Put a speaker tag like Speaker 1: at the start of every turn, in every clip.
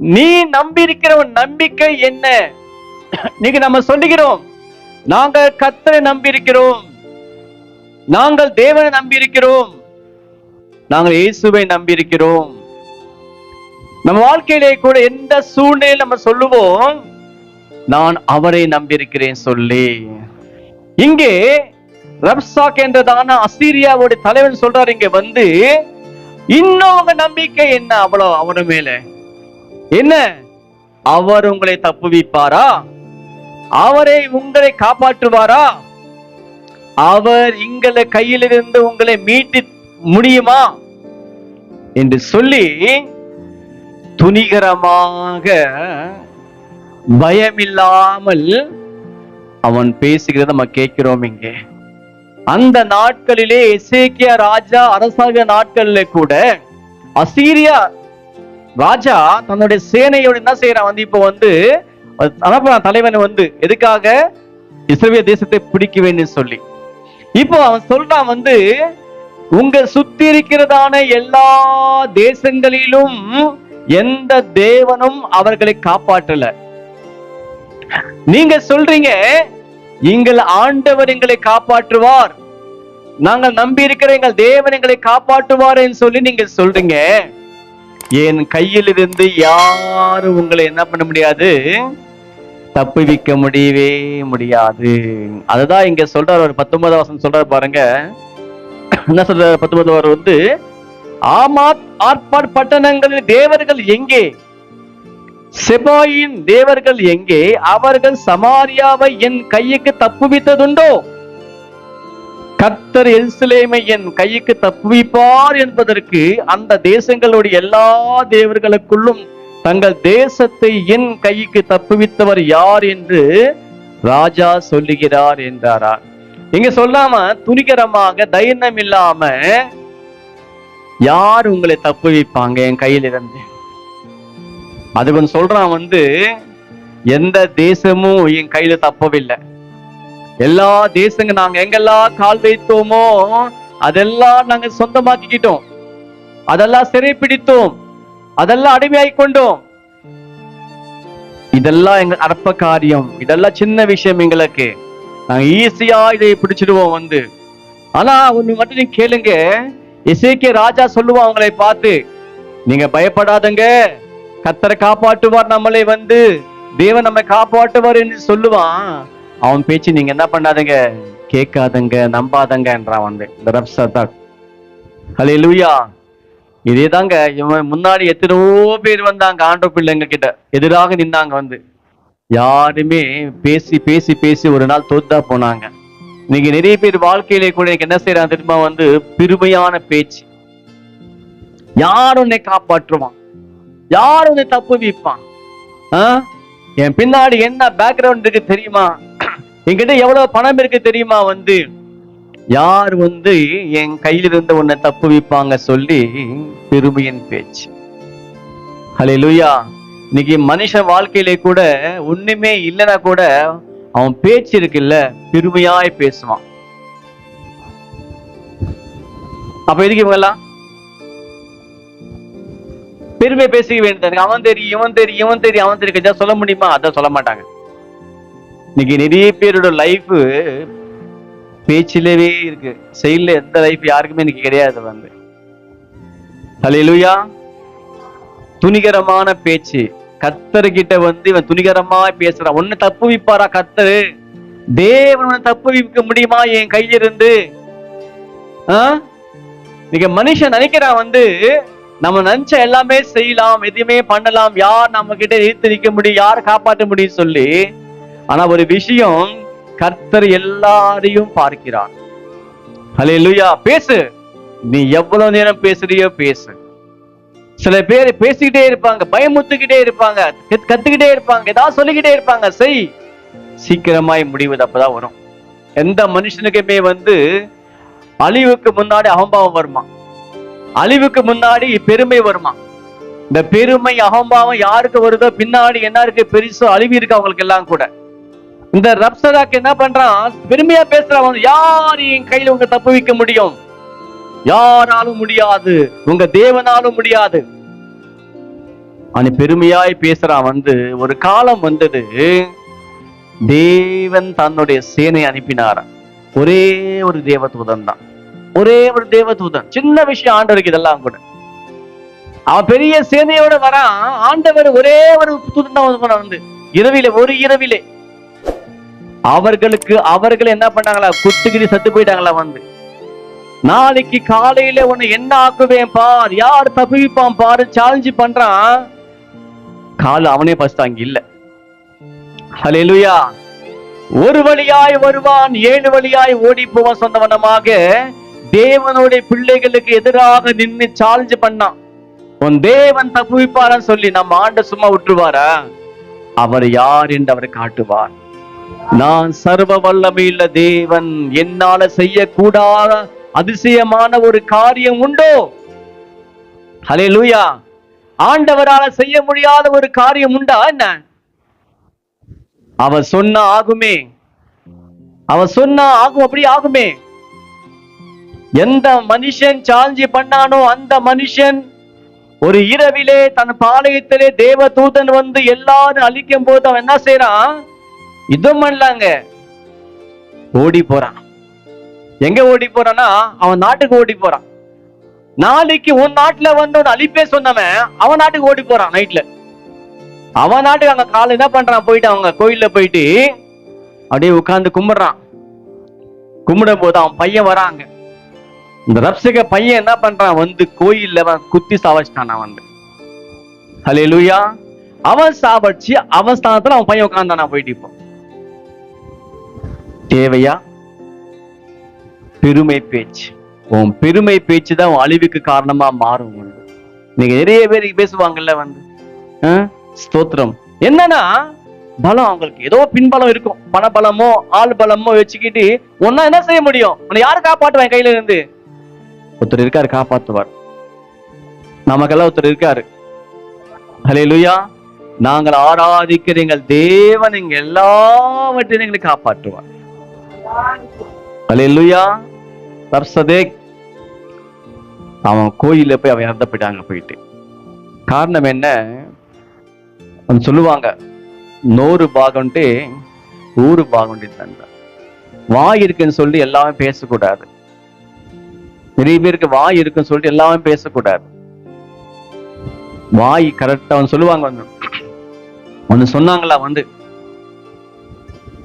Speaker 1: நீ நம்பி இருக்கிறவன் நம்பிக்கை என்ன? நீங்க நம்ம சொல்லுகிறோம் நாங்கள் கத்தரை நம்பி இருக்கிறோம் நாங்கள் தேவனை நம்பி இருக்கிறோம் நாங்கள் இயேசுவை நம்பி இருக்கிறோம் நம்ம வாழ்க்கையிலே கூட எந்த சூழ்நிலையில் நம்ம சொல்லுவோம் நான் அவரை நம்பியிருக்கிறேன் சொல்லி. இங்கே ரப்சாக் என்றதான அசீரியாவுடைய தலைவன் சொல்றாரு இங்க வந்து இன்னும் அவங்க நம்பிக்கை என்ன? அவ்வளவு அவரு மேல. என்ன? அவர் உங்களை தப்புவிப்பாரா? அவரை உங்களை காப்பாற்றுவாரா? அவர் எங்களை கையிலிருந்து உங்களை மீட்டு முடியுமா? என்று சொல்லி துணிகரமாக பயமில்லாமல் அவன் பேசுகிறத நம்ம கேட்கிறோம் இங்கே. அந்த நாட்களிலே எசேக்கியா ராஜா அரசாங்க நாட்களிலே கூட அசீரியா ராஜா தன்னுடைய சேனையோடு என்ன செய்யறான்? வந்து இப்போ வந்து அனுப்புறான் தலைவன் வந்து எதுக்காக? இஸ்ரேலிய தேசத்தை பிடிக்க வேண்டும் சொல்லி. இப்போ அவன் சொல்றான் வந்து உங்க சுத்தி இருக்கிறதான எல்லா தேசங்களிலும் எந்த தேவனும் அவர்களை காப்பாற்றல. நீங்க சொல்றீங்க எங்கள் ஆண்டவர் எங்களை காப்பாற்றுவார். நாங்கள் நம்பி இருக்கிற எங்கள் தேவன் எங்களை காப்பாற்றுவார் என்று சொல்லி நீங்க சொல்றீங்க. என் கையிலிருந்து யாரும் உங்களை என்ன பண்ண முடியாது? தப்புவிக்க முடியவே முடியாது. அதுதான் இங்க சொல்றாரு ஒரு பத்தொன்பதாம் வசனம் சொல்றாரு பாருங்க. என்ன சொல்றாரு பத்தொன்பதாவது வந்து ஆமாத் ஆர்ப்பாட் பட்டணங்களில் தேவர்கள் எங்கே? செபாயின் தேவர்கள் எங்கே? அவர்கள் சமாரியாவை என் கையுக்கு தப்புவித்ததுண்டோ? கத்தர் எருசலேமை என் கைக்கு தப்புவிப்பார் என்பதற்கு அந்த தேசங்களுடைய எல்லா தேவர்களுக்குள்ளும் தங்கள் தேசத்தை என் கைக்கு தப்புவித்தவர் யார் என்று ராஜா சொல்லுகிறார் என்றாரா இங்க சொல்லாம துணிகரமாக தைரியம் இல்லாம யார் உங்களை தப்புவிப்பாங்க என் கையில் இருந்து அதுவன் சொல்றான் வந்து எந்த தேசமும் என் கையில தப்பவில்லை. எல்லா தேசங்க நாங்க எங்கெல்லாம் கால் வைத்தோமோ அதெல்லாம் நாங்க சொந்தமாக்கிக்கிட்டோம். அதெல்லாம் சிறை பிடித்தோம் அதெல்லாம் அடிமையாய் கொண்டோம். இதெல்லாம் எங்க அற்ப காரியம். இதெல்லாம் சின்ன விஷயம் எங்களுக்கு. நாங்க ஈஸியா இதை பிடிச்சிடுவோம் வந்து. ஆனா ஒண்ணு மட்டும் நீங்க கேளுங்க. இசைக்கே ராஜா சொல்லுவான் அவங்களை பார்த்து நீங்க பயப்படாதங்க. கத்தரை காப்பாற்றுவார் நம்மளை வந்து. தேவன் நம்மை காப்பாற்றுவார் என்று சொல்லுவான். அவன் பேச்சு நீங்க என்ன பண்ணாதுங்க? கேட்காதங்க நம்பாதங்கன்றான் வந்து. இந்த ரப்சத்தாக் ஹலே லூயா இதே தாங்க இவன் முன்னாடி எத்தனையோ பேர் வந்தாங்க ஆண்டோ பிள்ளைங்க கிட்ட. எதிராக நின்னாங்க வந்து. யாருமே பேசி பேசி பேசி ஒரு நாள் தோத்தா போனாங்க. இன்னைக்கு நிறைய பேர் வாழ்க்கையிலே கூட என்ன செய்யறாங்க தெரியுமா வந்து? பெருமையான பேச்சு. யார் உன்னை காப்பாற்றுவான்? யார் உன்னை தப்பு வைப்பான் என் பின்னாடி என்ன பேக்ரவுண்ட் இருக்கு தெரியுமா? என்கிட்ட எவ்வளவு பணம் இருக்கு தெரியுமா வந்து? யார் வந்து என் கையிலிருந்து உன்னை தப்பு வைப்பாங்க சொல்லி பெருமையின் பேச்சு. ஹalleluya. இன்னைக்கு மனுஷன் வாழ்க்கையிலே கூட ஒண்ணுமே இல்லைன்னா கூட அவன் பேச்சு இருக்குல்ல பெருமையாய் பேசுவான். அப்ப எதுக்கு இவங்கெல்லாம்? பெருமை பேசிக்க வேண்டியது அவன் தெரியும் இவன் தெரியும் இவன் தெரியும் அவன் தெரியும் சொல்ல முடியுமா? அதான் சொல்ல மாட்டாங்க. இன்னைக்கு நிறைய பேரோட லைஃப் பேச்சிலவே இருக்கு. செயல்ல எந்த லைஃப் யாருக்குமே இன்னைக்கு கிடையாது வந்து. ஹalleluya துணிகரமான பேச்சு. கத்தர்கிட்ட வந்து இவன் துணிகரமா பேசுறான். ஒண்ணு தப்பு விப்பாரா கத்தரு? தேவன் தப்பு விக்க முடியுமா என் கையில இருந்து மனுஷன் நினைக்கிறான் வந்து நம்ம நினைச்ச எல்லாமே செய்யலாம் எதுவுமே பண்ணலாம். யார் நம்ம கிட்ட எதிர்த்து நிற்க முடியும்? யார் காப்பாற்ற முடியும் சொல்லி ஆனா ஒரு விஷயம் கர்த்தர் எல்லாரையும் பார்க்கிறார். லுயா பேசு. நீ எவ்வளவு நேரம் பேசுறியோ பேசு. சில பேர் பேசிக்கிட்டே இருப்பாங்க பயமுத்துக்கிட்டே இருப்பாங்க கத்துக்கிட்டே இருப்பாங்க ஏதாவது சொல்லிக்கிட்டே இருப்பாங்க செய். சீக்கிரமாய் முடிவது அப்பதான் வரும். எந்த மனுஷனுக்குமே வந்து அழிவுக்கு முன்னாடி அகம்பாவம் வருமா? அழிவுக்கு முன்னாடி பெருமை வருமா? இந்த பெருமை அகம்பாவம் யாருக்கு வருதோ பின்னாடி என்ன இருக்கு? பெருசோ அழிவு இருக்கு அவங்களுக்கு எல்லாம் கூட. இந்த ரப்சதாக்கு என்ன பண்றான்? பெருமையா பேசுறவன் யார் என் கையில உங்க தப்பு வைக்க முடியும்? யாராலும் முடியாது. உங்க தேவனாலும் முடியாது. அவன் பெருமையாய் பேசுறான். வந்து ஒரு காலம் வந்தது. தேவன் தன்னுடைய சேனை அனுப்பினார். ஒரே ஒரு தேவதூதன் தான். ஒரே ஒரு தேவதூதன். சின்ன விஷயம் ஆண்டவருக்கு இதெல்லாம் கூட. அவன் பெரிய சேனையோட வரான். ஆண்டவர் ஒரே ஒரு தூதன் தான் வந்து இரவிலே ஒரு இரவிலே. அவர்களுக்கு அவர்கள் என்ன பண்ணாங்களா? குத்துகிரி சத்து போயிட்டாங்களா வந்து. நாளைக்கு காலையில உன்னை என்ன ஆக்குவேன் பார் யார் தப்பிப்பான் பாரு சேலஞ்சு பண்றான். கால் அவனே ஃபர்ஸ்ட் அங்க இல்ல. ஹலெலுயா ஒரு வழியாய் வருவான் ஏழு வழியாய் ஓடி போவான் சொந்தவனமாக. தேவனுடைய பிள்ளைகளுக்கு எதிராக நின்னு சேலஞ்சு பண்ணான். உன் தேவன் தப்புவிப்பாரன்னு சொல்லி நம்ம ஆண்ட சும்மா விட்டுருவாரா? அவர் யார் என்று அவர் காட்டுவார். நான் சர்வ வல்லமையுள்ள தேவன். என்னால செய்யக்கூடாத அதிசயமான ஒரு காரியம் உண்டோ? லூயா ஆண்டவரால செய்ய முடியாத ஒரு காரியம் உண்டா என்ன? அவ சொன்னா ஆகுமே. அவ சொன்னா ஆகும் அப்படி ஆகுமே. எந்த மனுஷன் சாஞ்சி பண்ணானோ அந்த மனுஷன் ஒரு இரவிலே தன் பாளையத்திலே தேவ தூதன் வந்து எல்லாரும் அழிக்கும் போது அவன் என்ன செய்யறான் இதுவும் பண்ணலாங்க ஓடி போறான். எங்க ஓடி போறான்னா அவன் நாட்டுக்கு ஓடி போறான். நாளைக்கு உன் நாட்டுல வந்து உன்னை அழிப்பே சொன்னவன் அவன் நாட்டுக்கு ஓடி போறான் நைட்ல அவன் நாட்டுக்கு அங்க காலை என்ன பண்றான் போயிட்டு அவங்க கோயில்ல போயிட்டு அப்படியே உட்கார்ந்து கும்பிடுறான். கும்பிடும் போது அவன் பையன் வராங்க இந்த ரப்சிக பையன் என்ன பண்றான் வந்து கோயில்ல அவன் குத்தி சாவச்சிட்டான் அவன். வந்து லூயா அவன் சாவடிச்சு அவன் ஸ்தானத்துல அவன் பையன் உட்கார்ந்தானா போயிட்டு இப்போ தேவையா? பெருமை பேச்சு. உன் பெருமை பேச்சு தான் உன் அழிவுக்கு காரணமா மாறும் நீங்க நிறைய பேர் பேசுவாங்கல்ல வந்து. ஸ்தோத்திரம். என்னன்னா பலம் அவங்களுக்கு. ஏதோ பின்பலம் இருக்கும். பண பலமோ ஆள் பலமோ வச்சுக்கிட்டு ஒன்னா என்ன செய்ய முடியும்? உன்னை யாரு காப்பாட்டுவேன் கையில இருந்து? ஒருத்தர் இருக்காரு காப்பாத்துவார். நமக்கெல்லாம் ஒருத்தர் இருக்காரு. ஹலே லூயா நாங்கள் ஆராதிக்கிற எங்கள் தேவன் எங்க எல்லாவற்றையும் எங்களை காப்பாற்றுவார். ஹலே லுயா அவன் கோயில்ல போய் அவன் இறந்து போயிட்டாங்க போயிட்டு. காரணம் என்ன? அவன் சொல்லுவாங்க நூறு பாகம்ட்டு ஊறு பாகம்ட்டு தந்த வாய் இருக்குன்னு சொல்லி எல்லாமே பேசக்கூடாது. நிறைய பேருக்கு வாய் இருக்குன்னு சொல்லிட்டு எல்லாமே பேசக்கூடாது. வாய் கரெக்டா அவன் சொல்லுவாங்க வந்து. ஒன்னு சொன்னாங்களா வந்து?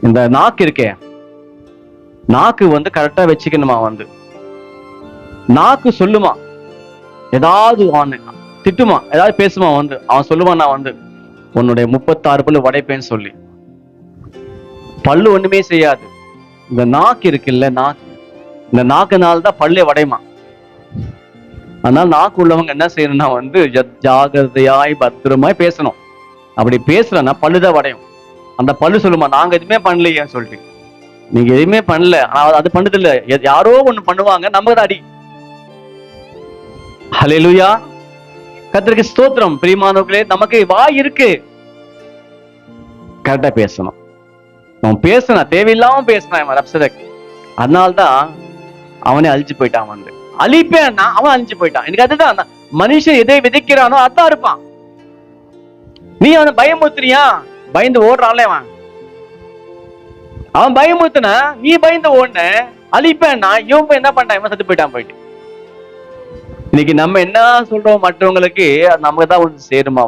Speaker 1: இந்த நாக்கு இருக்கேன் நாக்கு வந்து கரெக்டா வச்சுக்கணுமா வந்து? நாக்கு சொல்லுமா? ஏதாவது அவன் திட்டுமா? ஏதாவது பேசுமா வந்து? அவன் சொல்லுவான் நான் வந்து உன்னுடைய முப்பத்தாறு பல்லு உடைப்பேன்னு சொல்லி. பல்லு ஒண்ணுமே செய்யாது. இந்த நாக்கு இருக்குல்ல நாக்கு. இந்த நாக்குனால தான் பல்லே உடையுமா? அதனால நாக்கு உள்ளவங்க என்ன செய்யணும்னா வந்து ஜாகிரதையாய் பத்திரமாய் பேசணும். அப்படி பேசலன்னா பல்லுதான் உடையும். அந்த பல்லு சொல்லுமா நாங்க எதுவுமே பண்ணலையே சொல்லிட்டு. நீங்க எதுவுமே பண்ணல. ஆனா அது பண்ணது இல்ல யாரோ ஒண்ணு பண்ணுவாங்க நம்ம தான் அடி. ஹalleluya கத்திரிக்கு ஸ்தோத்திரம். பிரியமானவர்களே நமக்கு வாய் இருக்கு. கரெக்டா பேசணும். அவன் பேசினான் தேவையில்லாம பேசினான் இவன் ரப்சதக். அதனால்தான் அவனே அழிஞ்சு போயிட்டான் வந்து அழிப்பேன்னா அவன் அழிஞ்சு போயிட்டான். எனக்கு அதுதான் மனுஷன் எதை விதைக்கிறானோ அதான் இருப்பான். நீ அவனை பயமுத்துறியா பயந்து ஓடுறான்ல அவன் அவன் பயமுத்துன நீ பயந்த ஓடுன அழிப்பேன்னா இவன் என்ன பண்ணிட்டான் இவன் செத்து போயிட்டான் போயிட்டு. இன்னைக்கு நம்ம என்ன சொல்றோம் மற்றவங்களுக்கு நமக்கு தான் வந்து சேருமா